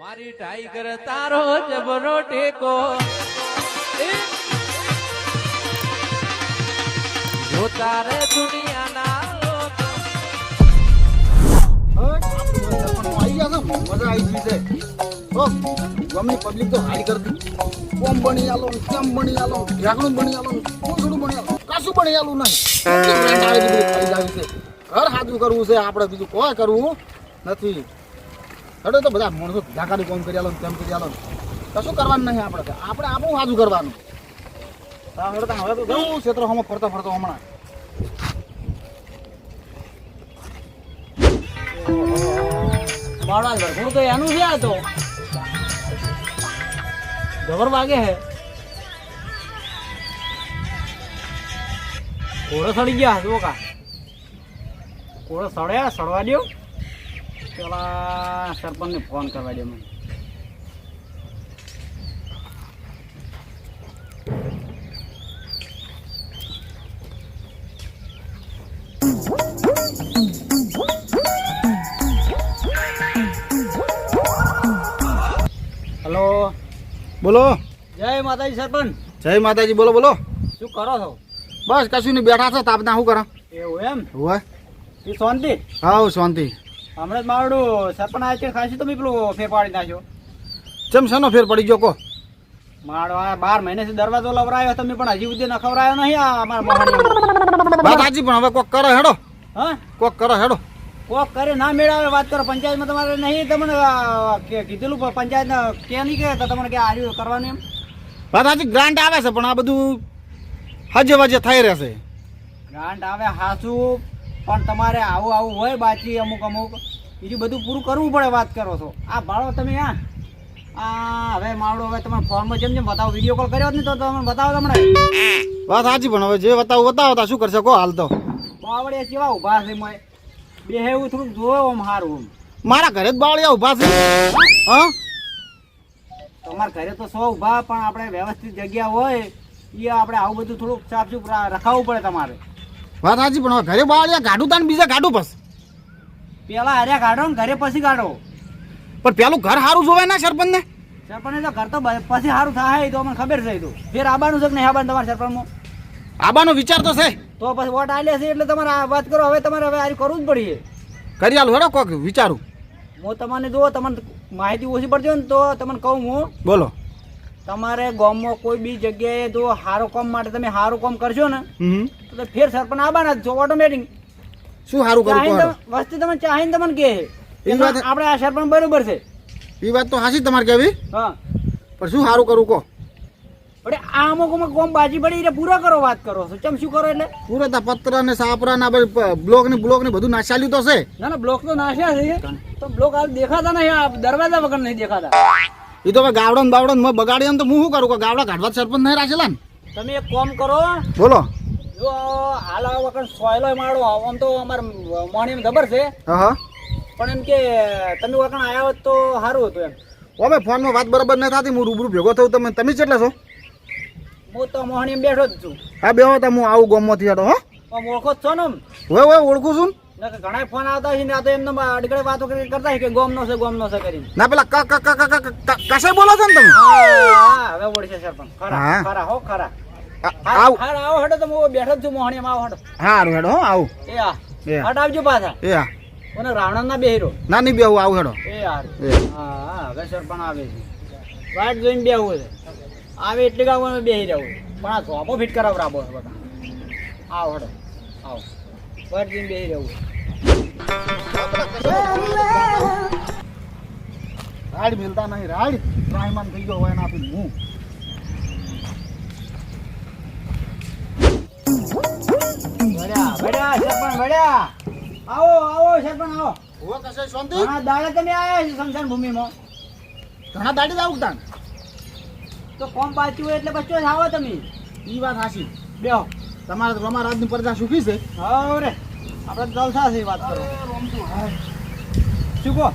મારી ટાઈગર તારો જબરો ટેકો. જો તારે દુનિયાના મજા આવી છે હો? પબ્લિક તો હાઈ કરતી કોમ બની આલો કેમ બની આલો બની આલો કોસડું બની આલો કશું બની આલું નહીં ઘર હાજુ કરવું છે આપણે બીજું કોઈ કરવું નથી હડો તો બધા માણસો ઢાકાનું કોમ કરી આલો તેમ કરી આલો કશું કરવાનું નહીં આપણે આપણે આપણું હાજુ કરવાનું. હવે તો ઘણું ક્ષેત્રો હમણાં ફરતો ફરતો હમણાં. તો એનું છે આ તો. જબર વાગે હે. કોળો સડી ગયા, જુઓ કા. કોળો સડ્યા, સડવા દ્યો. પેલા સરપંચને ફોન કરવા દે મને. હલો. બોલો. જય માતાજી સરપંચ. જય માતાજી બોલો બોલો. શું કરો છો? બસ કશું નહીં બેઠા છો તાપના શું કરો? એવું એમ? હોય શાંતિ? હા શાંતિ. હમણાં જ મારું સરપંચ આવે છે ખાસી તમે પેલું ફેર પાડી નાખ્યો ચમ શાનો ફેર પડી ગયો કો? મારો આ બાર મહિનાથી દરવાજો લવરાયો તમે પણ હજી સુધી ન ખવરાયો નહીં આ અમારા વાત પણ હવે કોક કરો હેડો. હા? કોક કરો હેડો. કોક કરે ના મેળાવે વાત કરો પંચાયતમાં તમારે નહીં તમને કીધેલું પણ પંચાયત કે નહીં કે તો તમને કે આર્યું કરવાનું એમ? વાત ગ્રાન્ટ આવે છે પણ આ બધું હજે વજે થઈ રહેશે. ગ્રાન્ટ આવે હાચું. પણ તમારે આવું આવું હોય બાકી અમુક અમુક. બીજું બધું પૂરું કરવું પડે વાત કરો છો. આ ભાડો તમે આ. આ હવે માવડો હવે તમારે ફોનમાં જેમ જેમ બતાવો વીડિયો કોલ કર્યો નહીં તો તમે બતાવો તમને વાત સાચી પણ હવે જે બતાવો બતાવો તા શું કરશે? કો હાલ તો. બાવળિયા કેવા ઊભા છે મોય. બે એવું થોડુંક જોયો આમ સારું આમ. મારા ઘરે જ બાવળિયા ઊભા છે? હા? તમારા ઘરે તો સો ઊભા પણ આપણે વ્યવસ્થિત જગ્યા હોય એ આપણે આવું બધું થોડુંક સાફ રખાવવું પડે તમારે. વાત સાચી પણ ઘરે બાવળિયા ગાડું તાન બીજા ગાડું બસ. પેલા હર્યા કાઢો ને ઘરે પછી કાઢો પણ પેલું ઘર સારું જોવે ના સરપંચ ને સરપંચ તો ઘર તો પછી સારું થાય તો અમને ખબર છે તો. ફેર આબાનું છે કે નહીં આવવાનું તમારા સરપંચમાં આબાનો વિચાર તો છે. તો પછી વોટ આલે છે એટલે તમારે આ વાત કરો હવે તમારે હવે આ કરવું જ પડીએ. કરી આલું હેડો કોક વિચારું. હું તમને જો તમને માહિતી ઓછી પડતી હોય ને તો તમને કહું હું. બોલો. તમારે ગામમાં કોઈ બી જગ્યાએ જો સારું કામ માટે તમે સારું કામ કરશો ને તો ફેર સરપંચ આવવાના જ છો ઓટોમેટિક શું સારું કરું ચાહીને તમે- વસ્તી તમે ચાહીને તમને કે આપણે આ સરપંચ બરોબર છે. એ વાત તો હાસી તમારે કેવી હા. પણ શું સારું કરું કહો? અરે આ અમુક અમુક કોમ બાજી પડી એટલે પૂરા કરો વાત કરો છો. ચમ શું કરો એટલે? પૂરા પત્ર ને સાપરા ને બ્લોક ને બ્લોક ને બધું નાશા તો છે. ના ના બ્લોક તો નાશ્યા છે. તો બ્લોક આ દેખાતા નહીં દરવાજા વગર નહીં દેખાતા. એ તો ગાવડો ને બાવડો ને બગાડી તો હું શું કરું? કે ગાવડા કાઢવા સરપંચ નહીં રાખેલા ને? તમે એક કામ કરો. બોલો. જો હાલ આ વખત સોયલો માળો આમ તો અમારે મોણી ખબર છે? હા પણ એમ કે તમે વખત આવ્યા હોત તો સારું હતું એમ. હવે ફોનમાં વાત બરાબર નહીં થતી હું રૂબરૂ ભેગો થયું તમે તમે કેટલા છો? હું તો મોહણી બેઠો જ છું. હા બેહો તો હું આવું ગોમમાંથી હેડો હો. ઓળખો જ છો ને? હવે ઓળખું છું ઘણા ફોન આવતા છે ને આ તો એમને અડગડે વાતો કરી કરતા કે ગોમ નો છે ગોમ નો છે કરીને. ના પેલા ક ક ક કશે બોલો છો ને તમે? હા હવે ઓળખે સરપંચ. ખરા. ખરા હો ખરા. આવ. હા આવો હડો તો હું બેઠો જ છું મોહણીમાં આવો હડો. હારું હેડો હો આવું. એ આ. હટ આવજો પાછા. એ હા કોને રાવણ ના બેહીરો. ના નહીં બેહું આવું હેડો. એ યાર હા હા હવે સરપંચ આવે છે. વાટ જોઈને બેહવું છે. આવે એટલે ગાવ બેહી રહેવું પણ આ ધોપો ફિટ કરાવ રાબો બધા. આવો હડો આવો. વાટ જોઈને બેહી રહેવું. રાડ મિલતા નહીં રાડ. ત્રાહીમાન થઈ ગયો હોય ને આપીને હું. વડ્યા વડ્યા સરપંચ વડ્યા આવો આવો સરપંચ આવો. હવે કશે શાંતિ? ઘણા દાડે તમે આવ્યા છો સમશાન ભૂમિમાં. ઘણા દાડી જ આવું તો કોમ પાછું હોય એટલે પછી આવો તમે. ઈ વાત હાસી બેહો. તમારે તો રમા રાજની પ્રજા સુખી છે. હા રે આપણે જલસા છે વાત કરો. શું કહો?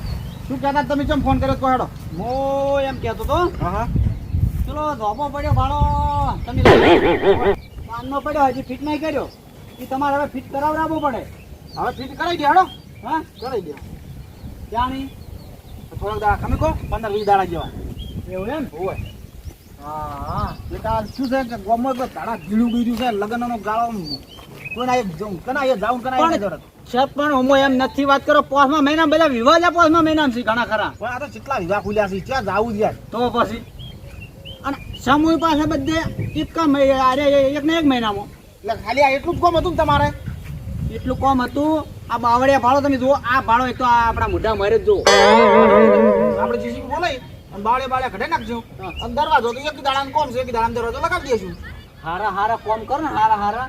શું કહેતા તમે? કેમ ફોન કર્યો તો મો એમ કહેતો તો હા ચલો ધોપો પડ્યો ભાડો. તમે કામનો પડ્યો હજી ફિટ નહીં કર્યો. એ તમારે હવે ફિટ કરાવડાવવો પડે. હવે ફિટ કરાવી દે હાડો. હા કરાવી દે. ત્યાં નહીં થોડાક દાડા ખમી કહો પંદર વીસ દાડા જેવા. એવું એમ? હોય. હા હા. બેટા શું છે કે ગોમો તો તારા ગીડું બીડું છે લગ્નનો ગાળો. પણ હું એમ નથી વાત કરો પોસમાં મહિના બધા વિવાહ છે પોસમાં મહિના છે ઘણા ખરા. પણ આ તો કેટલા વિવાહ ખુલ્યા છે ત્યાં જાવું યાર? તો પછી? અને સમૂહ પાસે બધે એક અરે એક ને એક મહિનામાં. એટલે ખાલી આ એટલું જ કોમ હતું તમારે? એટલું કોમ હતું આ બાવળિયા ભાડો તમે જુઓ આ ભાડો એક તો આ આપણા મોઢા મારે જ જુઓ. આપણે જીસીબી બોલાઈ અને બાળે ઘટે નાખજો. અને દરવાજો તો એક દાડાનો કોમ છે એક દરવાજો લગાવી દઈશું. હારા હારા કોમ કરો ને હારા હારા.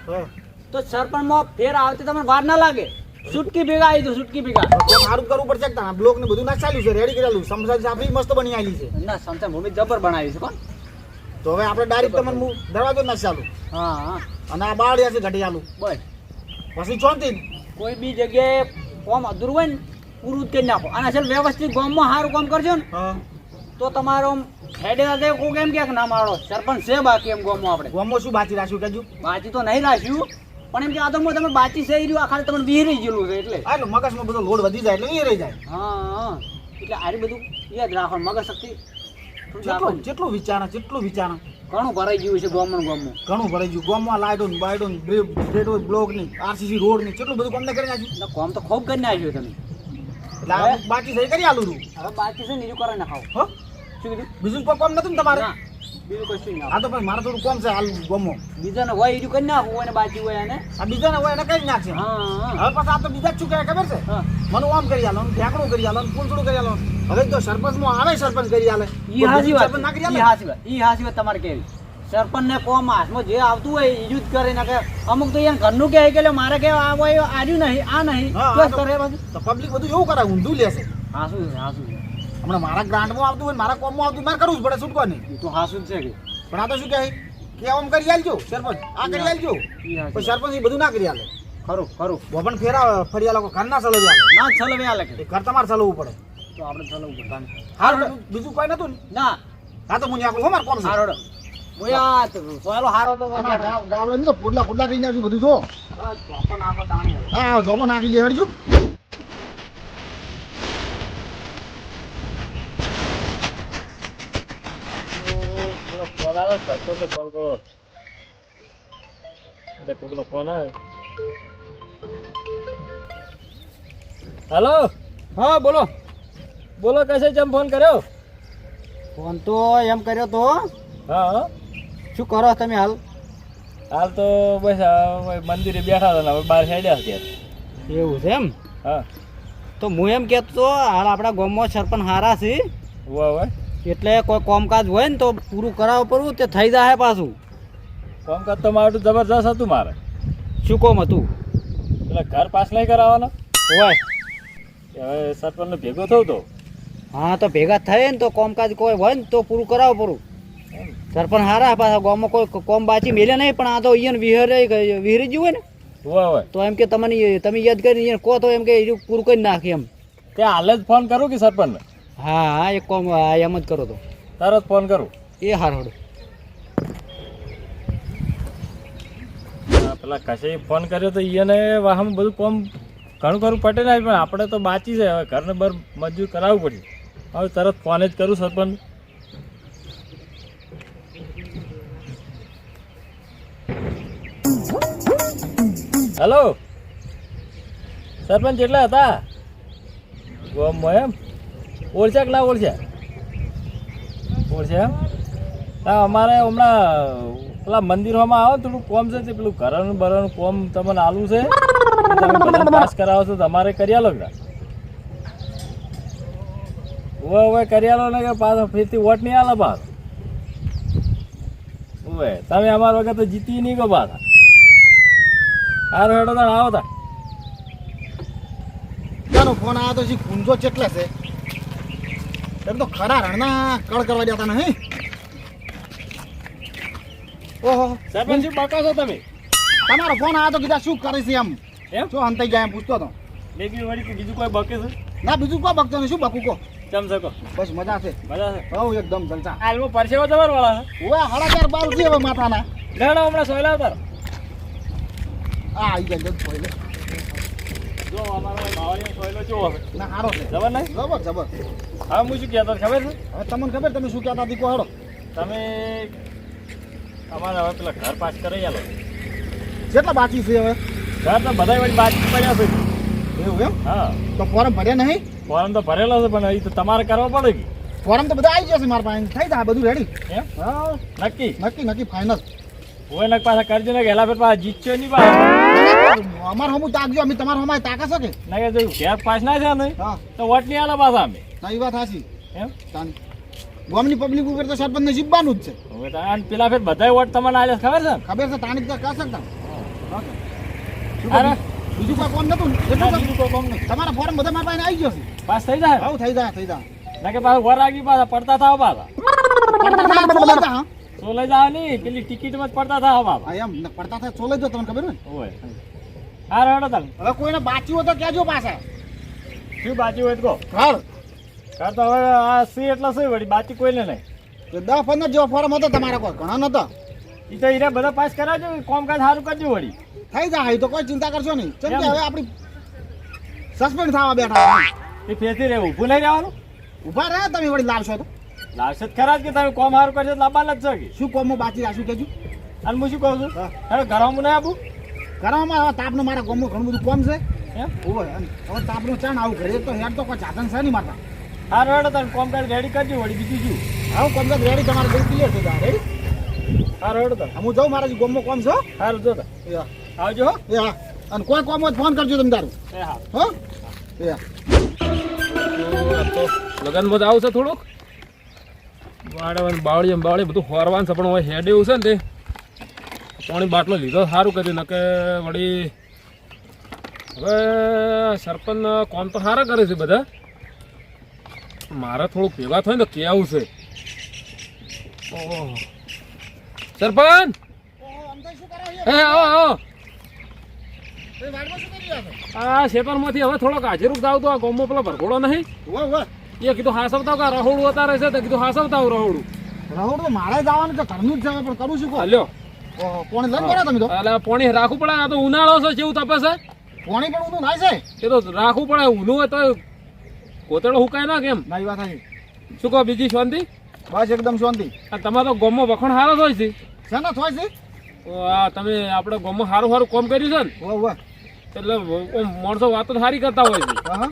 તો સરપંચમાં ફેર આવતી તમને વાર ના લાગે. સુટકી ભેગા આવી તો સુટકી ભેગા. સારું કરવું પડશે કે બ્લોક ને બધું ના ચાલ્યું છે રેડી કરેલું સમસાર સાફરી મસ્ત બની આવી છે. ના સંસાર ભૂમિ જબર બનાવી છે કોણ? તો હવે આપણે ડાયરેક્ટ તમને હું દરવાજો ના ચાલું હા હા. અને આ બાળિયા છે ઘટિયાલું બસ પછી ચોંતી કોઈ બી જગ્યાએ કોમ અધૂરું હોય ને પૂરું કરી નાખો. અને અસલ વ્યવસ્થિત ગામમાં સારું કામ કરજો ને. તો તમારો હેડે હાથે કોઈ કેમ કે ના મારો સરપંચ છે બાકી એમ ગામમાં આપણે. ગામમાં શું બાચી રાખ્યું કેજુ? બાજી તો નહીં રાખ્યું. પણ એમ કે આ તો તમે બાચી સહી રહ્યું આ ખાલી વીર રહી ગયેલું છે એટલે. હા એટલે મગજમાં બધો લોડ વધી જાય એટલે એ રહી જાય. હા એટલે આરી બધું યાદ રાખો મગજ શક્તિ જેટલું જેટલું વિચારા જેટલું વિચાર ઘણું ભરાઈ ગયું છે ગામમાં ને ગામમાં ઘણું ભરાઈ ગયું. ગોમમાં લાઇટો ને બાઇટો ને બ્લોકની આરસીસી રોડની કેટલું બધું કોમને કરી નાખ્યું? કોમ કામ તો ખૂબ કરી નાખ્યું તમે. આ બાકી સહી કરી આલું છું હવે બાકી સહી બીજું કરે નાખાવ. હો? શું કીધું? બીજું કોમ નતું તમારે? આ તો મારે થોડું કોમ છે હાલ ગમો. બીજાને હોય બીજું કરી હોય ને બાકી હોય એને આ બીજાને હોય એને કરી નાખશે. હા હા. હવે પાછા આ તો બીજા જ શું કહે ખબર છે? હા. મને આમ કરી આલો ઢેકડું કરી આલો પૂંછડું કરી આલો. હવે તો સરપંચમાં આવે સરપંચ કરી આલે. ઈ હાચી વાત. સરપંચ ના કરી ઈ આલે? વાત. ઈ વાત તમારે કેવી. સરપંચ ને કોમ હાથમાં જે આવતું હોય એ જ કરે ને કે અમુક તો અહીંયા ઘરનું કહે કે મારે કે આ હોય આજુ નહીં આ નહીં. કરે પાછું પબ્લિક બધું એવું કરે ઊંધું લેશે હાસું શું હાસું છે. હમણાં મારા ગ્રાન્ટમાં આવતું હોય મારા કોમમાં આવતું મારે કરવું જ પડે છૂટકો નહીં. તો હાસું શું છે કે. પણ આ તો શું કહે? કે આમ કરી આલજો સરપંચ. આ કરી આલજો. પણ સરપંચ એ બધું ના કરી આલે. ખરું ખરું. બોપણ ફેરા ફરી આલો ઘર ના ચલાવી આલે. ના ચલાવી આ લખે એ ઘર તમારે ચલાવવું પડે. તો આપણે ચલાવવું પડે. હારું બીજું કોઈ નતું ના? હા તો મને આપણે હો મારે કોમ સારો હારો બોયા સોયલો હારો તો ગાવડે તો પુડલા બધું જો. હા ગોમો નાખી દે હરજો હલો હા બોલો બોલો કશે જેમ ફોન કર્યો ફોન તો એમ કર્યો તો હા શું કરો તમે હાલ હાલ તો બસ મંદિરે બેઠા હતા હવે બહાર હેડ્યા અત્યારે એવું છે એમ હા તો હું એમ કહેતો તો હાલ આપણા ગામમાં સરપંચ હારા છે વાહ વાહ એટલે કોઈ કામકાજ હોય ને તો પૂરું કરાવવું પડવું તે થઈ જાય પાછું. કામકાજ તો મારું જબરજસ્ત હતું મારે. શું કોમ હતું? એટલે ઘર પાસ નહીં કરાવવાનો? હોય હવે સરપંચને ભેગો થયો તો? હા તો ભેગા થાય ને તો કામકાજ કોઈ હોય ને તો પૂરું કરાવવું પડું. સરપંચ હારા પાછા ગામમાં કોઈ કોમ બાચી મેલે નહીં પણ આ તો અહીંયા વિહરે વિહરી ગયું હોય ને તો એમ કે તમને તમે યાદ કરીને કહો તો એમ કે પૂરું કરી નાખે એમ. ત્યાં હાલ જ ફોન કરું કે સરપંચને? હા હા એક કોમ એમ જ કરો તો. તરત ફોન કરું. એ હારોડ પેલા કશે ફોન કર્યો તો એને વાહમ બધું કોમ ઘણું ખરું પટે ના પણ આપણે તો બાચી છે. હવે ઘરને બર મજૂર કરાવવું પડ્યું. હવે તરત ફોન જ કરું સરપંચ. હેલો સરપંચ કેટલા હતા? ગોમ એમ? ઓળખ્યા કે ના ઓળશે? ઓળશે એમ? અમારે હમણાં પેલા મંદિરોમાં આવો થોડું કોમ છે પેલું ઘરનું બરનું કોમ તમને આલું છે. પાસ કરાવો છો, તમારે કરી આલો કે ઓવે ઓવે કરી ને કે પાછો ફરીથી વોટ નહીં આલો પાછ? ઓવે તમે અમારા વગર તો જીતી નહીં ગો પાછા. સારું હેડો તાણ આવો ફોન આવ્યો તો જી કુંજો ચેટલે છે? એમ તો ખરા રણના કળ કરવા દેતા નહીં ઓહો. સરપંચ બકો છો તમે? તમારો ફોન આવ્યો તો કીધા શું કરે છે એમ? એમ? શું હંતાઈ ગયા એમ પૂછતો હતો લેગી વળી બીજું કોઈ બકે છે? ના બીજું કોઈ બકતો નહીં. શું બકું કો ચમ શકો બસ મજા છે. મજા છે? હવ એકદમ જલસા. હાલમાં પરસેવો જબર વાળા ઓવે હળા ચાર બાર છે હવે માથાના. લેડો હમણાં સોયલા ઉતાર આ આવી જાય જલ્દી જો અમારો માવાડીનો સોયલો જો ના સારો છે. જબર નહીં? જબર જબર. હવે હું શું કહેતો ખબર છે? હવે તમને ખબર તમે શું કહેતા હતી કહો તમે અમારે હવે પેલા ઘર પાસ કરી આલો. કેટલા બાકી છે હવે? ઘર તો બધા વળી બાકી પડ્યા છે. એવું એમ? હા. તો ફોર્મ ભર્યા નહીં? ફોર્મ તો ભરેલો છે પણ એ તો તમારે કરવો પડે કે? ફોરમ તો બધા આવી જશે મારા પાસે. થઈ જાય બધું રેડી એમ? હા. નક્કી? નક્કી નક્કી ફાઇનલ હોય ને પાછા કરજો ને કે એલા ફેર પાછા જીતશો નહીં પાછા. અમાર હમું તાકજો અમે તમાર હમાય તાકા છો કે? ના કે જો ઘેર પાસ ના છે ને તો વોટ નહીં આલો પાછા અમે. ના વાત હાસી એમ? તાન ગામની પબ્લિક ઉપર તો સરપંચને જીવવાનું જ છે. હવે તો આન પેલા ફેર બધાય વોટ તમને આલે ખબર છે ખબર છે તાણી કા શકતા અરે. બીજું કોઈ કોમ નતું એટલું બીજું કોઈ કામ નહીં. તમારા ફોર્મ બધા મારા પાસે આવી જશે પાસ થઈ જાય? હા થઈ જાય થઈ જાય. ના કે પાછા વર આગી પાછા પડતા થાવ પાછા. સોલે જાવ નહીં પેલી ટિકિટમાં જ પડતા થાવ બાબા એમ પડતા થાય સોલે જો તમને ખબર ને? હોય હા રડો તમે હવે કોઈને બાચ્યું હોય તો કહેજો પાછા. શું બાચ્યું હોય તો કહો. ઘર કાં તો હવે આ સી એટલે સી વળી? બાચી કોઈને નહીં. તો દસ પંદર જેવો ફોરમ હતો તમારા કોઈ ઘણા નતો એ તો હીરા બધા પાસ કરાવજો કામકાજ સારું કરજો વળી. થઈ જાય તો કોઈ ચિંતા કરશો નહીં. કેમ કે હવે આપણી સસ્પેન્ડ થવા બેઠા એ ફેરથી રહેવું ઊભું નહીં રહેવાનું? ઊભા રહ્યા તમે વળી લાવશો તો. લાવશો જ ખરા જ કે તમે કોમ સારું કરશો લાંબા લાગશો કે? શું કોમમાં બાકી રાખશું કેજો અને હું શું કહું છું? હા. હવે ઘરમાં નહીં આપું કરવામાં હવે તાપનું મારા ગામમાં ઘણું બધું કોમ છે. હવે તાપનું ચાણ આવું ઘરે તો હેડ તો કોઈ સાધન છે નહીં મારા હા રેડો તમે કોમકાર્ડ રેડી કરજો વળી બીજું શું? આવું કોમકાર્ડ રેડી તમારે બધું ક્લિયર છે રેડી હા રેડો તમે હું જાઉં મારા ગામમાં કોમ છો હા. જો આવજો હો. એ હા. અને કોઈ કોમ હોય ફોન કરજો તમે તારું. એ હા. હો? એ હા. લગનમાં જ આવશે થોડુંક? બાળે બાવળી બાવળી બધું હોરવાનું છે પણ હવે હેડ એવું છે ને તે. પાણી બાટલો લીધો સારું કર્યું. કે વળી હવે સરપંચ કોમ તો સારા કરે છે બધા. મારે થોડું ભેગા થાય ને કેવું છે. ઓહો. સરપંચ! હે આવો આવો. આ શેતરમાંથી હવે થોડોક હાજર થાવ તો આ ગોમમાં પેલો ભરઘોડો નહીં. એ કીધું હાસવતા કા રહોડું અતારે છે તો કીધું હાસવતા આવું રહોડું રાહુલ તો મારે જવાનું છે ઘરનું જ જવા પણ કરું છું લ્યો પોણી લઈને કરો તમે તો. એટલે પોણી રાખવું પડે આ તો ઉનાળો છે જેવું તપે છે. પોણી પણ ઊંધું થાય છે. એ તો રાખવું પડે ઊંધું હોય તો કોતડો હુકાય ના કેમ? ના વાત હાચી. શું કહો બીજી શાંતિ? બસ એકદમ શાંતિ. આ તમારો ગોમો ગોમમાં વખણ સારો થાય છે છે. ને થોય છે? આ તમે આપણે ગોમો સારું સારું કોમ કર્યું છે ને? વાહ વાહ એટલે માણસો વાતો સારી કરતા હોય છે. હા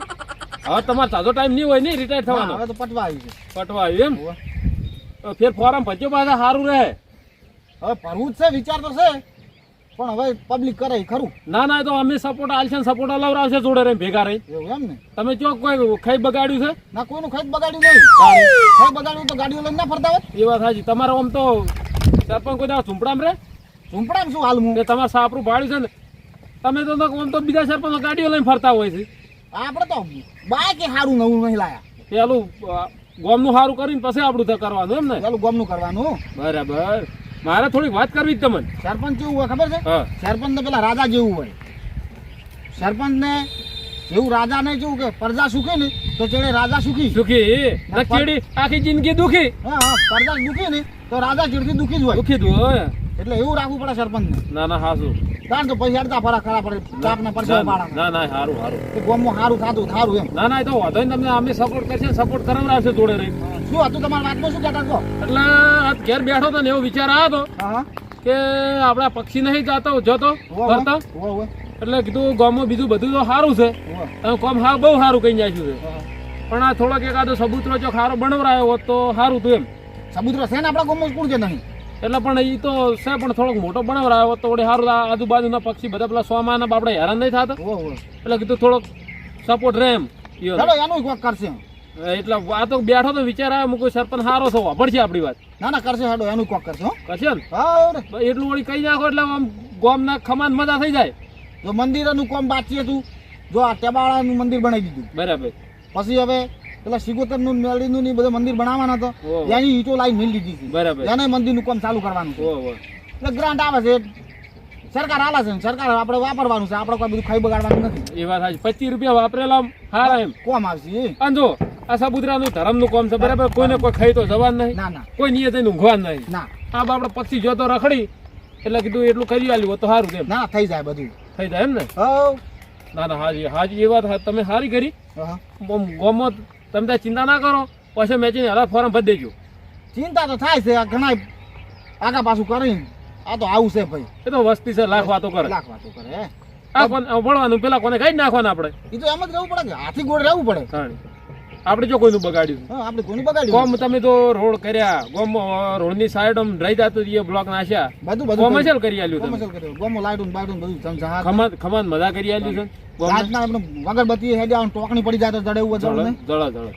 હવે તમારે તાજો ટાઈમ નહીં હોય નહીં રિટાયર થવાનો. હવે તો પટવા આવી છે. પટવા આવી એમ? ફેર ફોરમ ભજ્યો પાછા સારું રહે. હવે ભરવું જ છે વિચાર તો છે. પણ હવે પબ્લિક કરે ખરું. ના ના તો અમે સપોર્ટ આલશે સપોર્ટ અલાવરાવશે જોડે રહી ભેગા રહી એવું એમ ને? તમે ચો કોઈ ખાઈ બગાડ્યું છે? ના કોઈનું ખાઈ બગાડ્યું નહીં. ખાઈ બગાડ્યું તો ગાડીઓ લઈને ના ફરતા હોત. એ વાત સાચી. તમારે આમ તો સરપંચ કોઈ ઝૂંપડામાં રે ઝૂંપડામાં શું હાલ હું? તમારે સાપરું ભાડ્યું છે ને? તમે તો આમ તો બીજા સરપંચ ગાડીઓ લઈને ફરતા હોય છે. આપણે તો બાકી સારું નવું નહીં લાયા. પેલું ગોમનું સારું કરીને પછી આપણું કરવાનું એમ ને? પેલું ગોમનું કરવાનું. બરાબર. મારે થોડીક વાત કરવી જ તમને. સરપંચ જેવું હોય ખબર છે? સરપંચ ને પેલા રાજા જેવું હોય. સરપંચ ને જેવું રાજા ને જેવું કે પ્રજા સુખી ને તો ચેડે રાજા સુખી. સુખી. ચેડી આખી જિંદગી દુખી. હા હા પ્રજા દુખી ને તો રાજા ચેડથી દુખી જ હોય. દુખી જ હોય. એટલે એવું રાખવું પડે સરપંચ ને ના ના હાસું કારણ કે પૈસા અડધા ફરા ખરા પડે ચાપ ના પરસેવો ના ના સારું સારું ગોમું સારું થાતું સારું એમ. ના ના એ તો વાંધો નહીં તમને અમે સપોર્ટ કરશે સપોર્ટ કરાવડાવશે જોડે રહી. શું હતું તમારા વાતમાં? શું કહેતા કહો એટલે આ ઘેર બેઠો તો ને એવો વિચાર આવ્યો હતો કે આપણા પક્ષી નહીં જતો જતો હોવે, એટલે કીધું ગામમાં બીજું બધું તો સારું છે. કોમ હા બહુ સારું કહી જાય છે. પણ આ થોડોક એકાદો સબૂતરો જો ખારો બનાવરાયો હોત તો સારું હતું એમ. સમુદ્ર છે ને આપણા ગામમાં? સ્કૂલ કે નહીં? એટલે પણ એ તો છે પણ થોડોક મોટો બનાવરાયો હોત તો વળી સારું આજુબાજુના પક્ષી બધા પેલા સોમાના આપણે હેરાન નહીં થતા. એટલે કીધું થોડોક સપોર્ટ રહે એમ. એનું કોક કરશે. એટલે આ તો બેઠો તો વિચાર આવ્યો મૂકું સરપંચ સારો થવો. પડશે આપણી વાત. ના ના કરશે હાડો એનું કોક કરશે કરશે ને હા એટલું વળી કહી નાખો એટલે આમ ગોમના ખમાન મજા થઈ જાય. જો મંદિરનું કોમ બાકી હતું જો આ ટેબાળાનું મંદિર બનાવી દીધું. બરાબર. પછી હવે પેલા સિગોતરનું નું મેળી નું બધું મંદિર બનાવવાના તો એની ઈટો લાઈન મેળ લીધી હતી. બરાબર. એને મંદિરનું કામ ચાલુ કરવાનું એટલે ગ્રાન્ટ આવે છે. સરકાર આલા છે સરકાર આપણે વાપરવાનું છે. આપણે કોઈ બધું ખાઈ બગાડવાનું નથી. એ વાત સાચી. પચીસ રૂપિયા વાપરેલા હારા એમ. કોમ આવશે. અને જો આ સાબુતરાનું ધર્મનું કોમ છે બરાબર? કોઈને કોઈ ખાઈ તો જવાનું નહીં. ના ના. કોઈ નિયતનું ઊંઘવાનું નહીં. ના. આ આપણે જો જોતો રખડી. એટલે કીધું એટલું કરી આલ્યું તો સારું એમ ના થઈ જાય બધું. થઈ જાય એમ ને? હવ. ના ના હાજી હાજી એ વાત તમે સારી કરી. હા. તમે ત્યાં ચિંતા ના કરો પછી મેચીને હાલા ફોરમ ભરી દેજો. ચિંતા તો થાય છે આ ઘણા આગા પાછું કરીને. આ તો આવું છે ભાઈ. એ તો વસ્તી છે લાખ વાતો કરે. લાખ વાતો કરે આ કોને ભણવાનું પેલા કોને કઈ નાખવાના આપણે? એ તો એમ જ રહેવું પડે હાથી ગોળ રહેવું પડે. આપણે જો કોઈનું બગાડ્યું. આપણે કોમ તમે તો રોડ કર્યા ગોમ રોડની સાઈડ આમ રહી જતો એ બ્લોક નાખ્યા. બધું બધું કોમર્શિયલ કરી આલ્યું તમે? કોમર્શિયલ કર્યું. ગોમો લાઈટું બાઈટું બધું સમજા ખમાન ખમાન મજા કરી આલ્યું છે. રાતના અગરબત્તી હેડ્યા ટોકણી પડી જાય તો જડે એવું જળ જળ જળ.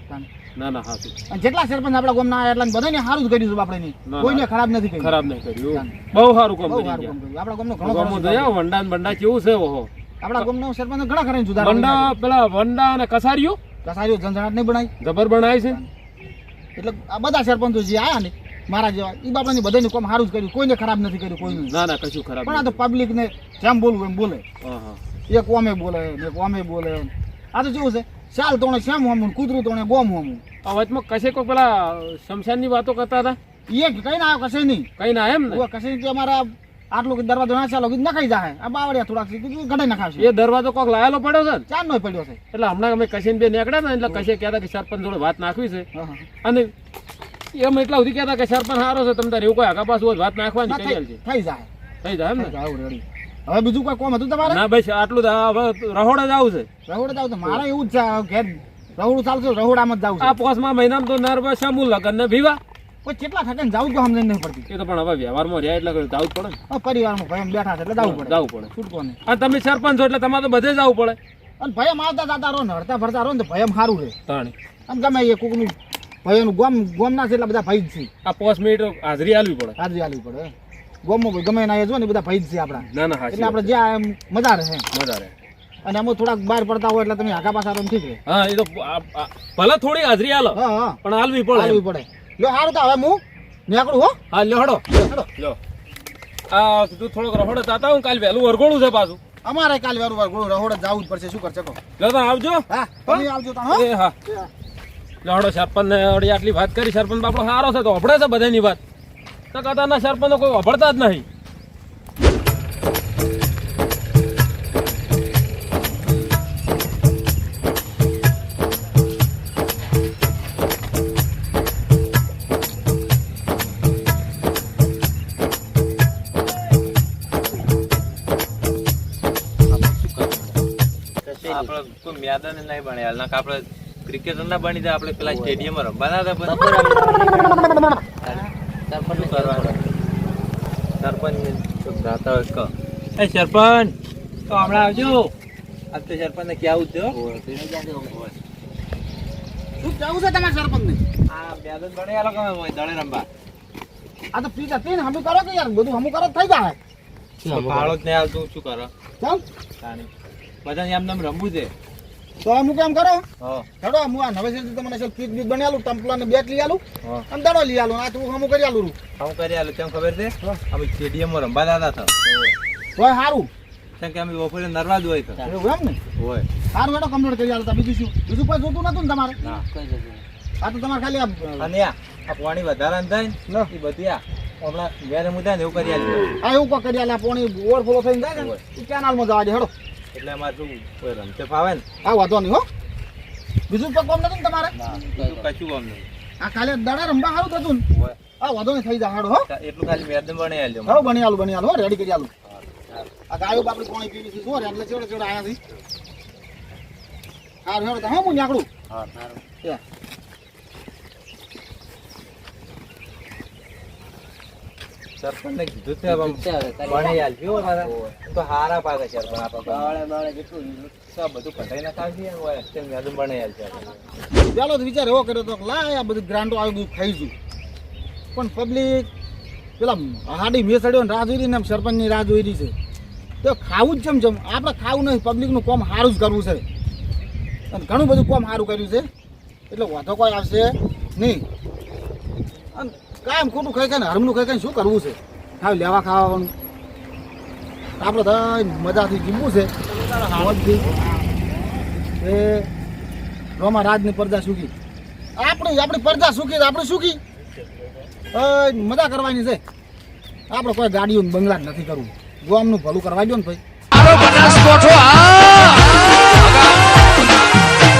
ના ના હા જેટલા સરપંચ આપણા ગામના આયા બધાને સારું જ કર્યું છે આપણે નહીં. કોઈને ખરાબ નથી કર્યું. ખરાબ નહીં કર્યું. બહુ સારું કામ બહુ કરી સારું કામ કર્યું. આપણા ગામનો ઘણો ખરો જોયા વંડા ને કેવું છે ઓહો? આપણા ગામનો સરપંચ ઘણા ખરા સુધારા વંડા પેલા વંડા અને કસારીઓ? કસારીઓ ઝંઝણાટ નહીં બનાવી. જબર બનાય છે? એટલે આ બધા સરપંચો જે આયા ને મારા જેવા એ બાપડાની બધાની કામ સારું જ કર્યું. કોઈને ખરાબ નથી કર્યું કોઈને. ના ના કશું ખરાબ પણ આ તો પબ્લિક ને જેમ બોલવું એમ બોલે. હા હા. એક ઓમે બોલે એક ઓમે બોલે. આ તો જેવું છે ચાલ તોણે શ્યામ હોમું કૂતરું તોણે ગોમ હોમું. આ વચમાં કશે કોઈ પેલા શમશાનની વાતો કરતા હતા? એ કઈ ના કશે નહીં. કઈ ના એમ ને? કશે કે અમારા આટલું દરવાજો ના ચાલો નખાઈ જાય આ બાવળિયા થોડાક ઘટાઈ નખાશે. એ દરવાજો કોક લાયેલો પડ્યો છે? ચાર નો પડ્યો છે. એટલે હમણાં અમે કશે બે નીકળ્યા ને એટલે કશે કહેતા કે સરપંચ જોડે વાત નાખવી છે. અને એમ એટલા સુધી કહેતા કે સરપંચ સારો છે તમે તારે એવું કોઈ આગા પાછું વાત નાખવાની. થઈ જાય થઈ જાય એમ ને? આવું રેડી. હવે બીજું કોઈ કોમ હતું તમારે? ના ભાઈ આટલું હવે રહોડે જ આવું છે. રહોડે જાવ તો મારે એવું જ છે ઘેર રહોડું ચાલશે રહોડામાં જ જવું આ છે પોસમાં મહિનામાં તો નર્વ સમૂહ લગન ને ભીવા કોઈ કેટલા થકે ને જવું તો સમજણ નહીં પડતી. એ તો પણ હવે વ્યવહારમાં રહ્યા એટલે જવું જ પડે ને. પરિવારમાં ભાઈ બેઠા છે એટલે જવું પડે. જવું પડે. છૂટકો નહીં. અને તમે સરપંચ છો એટલે તમારે તો બધે જવું પડે. અને ભયમ આવતા જતા રહો ને હરતા ફરતા રહો ને તો ભયમ સારું રહે. તાણી. આમ ગમે એ કોકનું ભયનું ગોમ ગોમ ના છે એટલે બધા ભાઈ જ છે. આ પાંચ મિનિટ હાજરી આલવી પડે. હાજરી આલવી પડે ગોમમાં ગમે ના એ જો ને બધા ભાઈ જ છે આપણા. ના ના એટલે આપણે જ્યાં એમ મજા રહે. મજા રહે. અને અમે થોડાક બહાર પડતા હોય એટલે તમે આગા પાછા રહો ઠીક રહે. હા એ તો ભલે થોડી હાજરી આલો હા હા. પણ હાલવી પડે. હાલવી પડે. લો સારું તો હવે હું નીકળું હો. હા લ્યો હડો. હેડો. લ્યો. આ તું થોડોક રહોડે તાતા હું કાલ વહેલું વરઘોડું છે પાછું. અમારે કાલે વારું વરગોળું રહોડે જવું જ પડશે. શું કરશે કહો? લ્યો તો આવજો. હા તમે આવજો તાણ, હા. એ હા. લહડો સરપંચ ને આટલી વાત કરી. સરપંચ બાપડો સારો છે તો આપણે છે બધાની વાત. તો કદાના સરપંચ કોઈ અભડતા જ નહીં. આપણે કોઈ મેદાન નહીં બન્યા હાલના આપણે ક્રિકેટર ના બની જાય આપણે પેલા સ્ટેડિયમ રમવાના હતા કરવાનું. સરપંચ જાતા હોય ક એ સરપંચ તો હમણાં આવજો. આજ તો સરપંચ ને કેવું શું કેવું છે તમારે સરપંચને? આ મેદાન બની આલો કે હોય દળે રમવા. આ તો પીઝા પીને હમું કરો કે યાર? બધું હમું કરો થઈ જાય. ફાળો જ નહીં આવતું શું કરો? ચાલ બધાને એમ નામ રમવું છે. તો હું કામ કરો? હો. હેડો હું આ નવેસરથી તમને છે પીઝ બીજ બની આલું ટમ્પલા ને બેટ લઈ આલું. અને દડો લઈ આલું આ તું હમું કરી આલું હું કરી આલું કેમ ખબર છે? અમે સ્ટેડિયમમાં રમવા દાદા થા હોય સારું કેમ કે અમે બપોરે નરવા જ હોય તો. એમ ને? હોય. સારું હેડો કમ્પ્લીટ કરી આલતા બીજું શું? બીજું કોઈ જોતું નતું ને તમારે? ના. આ તો તમારે ખાલી અને આ પાણી વધારે થાય ને એ બધી આ હમણાં ઘેરે મુદ્દા ને એવું કરી આલ્યું આ એવું કરી આલ્યા પાણી ઓવરફ્લો થઈને જાય ને કેનાલમાં જવા દે હેડો. એટલે અમારે શું કોઈ રમતે ફાવે ને? આ વાંધો નહીં હો. બીજું કોઈ કોમ નથી ને તમારે? બીજું કશું કામ નહીં આ ખાલી દડા રમવા સારું થતું ને. આ વાંધો નહીં થઈ જાય હેડો હો. એટલું ખાલી મેદન બની આલ્યો. હા બની આલું બની આલું હો રેડી કરી આલું. આ ગાયો બાપડી પાણી પીવી છે શું એટલે ચેડે ચેડે આયા થી હેડો હા હું નીકળું હા સરપંચ ને કીધું તે આમ બની આલજો મારા. તો હારા પાકે સરપંચ બાળે જેટલું સબ બધું કઢાઈ કાઢી હોય. અત્યારે આલશે આપણે. પેલો તો વિચાર એવો કર્યો તો કે લાય આ બધું ગ્રાન્ટો આવી બધું ખાઈશું પણ પબ્લિક પેલા હાડી મેસડ્યો ને રાહ જોઈ રહી ને સરપંચની રાહ જોઈ રહી છે. તો ખાવું જ ચમ ચમ આપણે ખાવું નહીં પબ્લિકનું કોમ સારું જ કરવું છે. અને ઘણું બધું કોમ સારું કર્યું છે. એટલે વાંધો કોઈ આવશે નહીં. અને કાયમ ખોટું ખાઈ ખાઈને હરમનું ખાઈ ખાઈને શું કરવું છે? હા લેવા ખાવાનું. આપણે તો મજાથી જીવવું છે. એ, રોમા રાજની પડદા સુખી. આપણી આપણી પડદા સુખી, આપણે સુખી. મજા કરવાની છે. આપણે કોઈ ગાડીઓ બંગલા નથી કરવું. ગોમનું ભલું કરવા દો ને ભાઈ.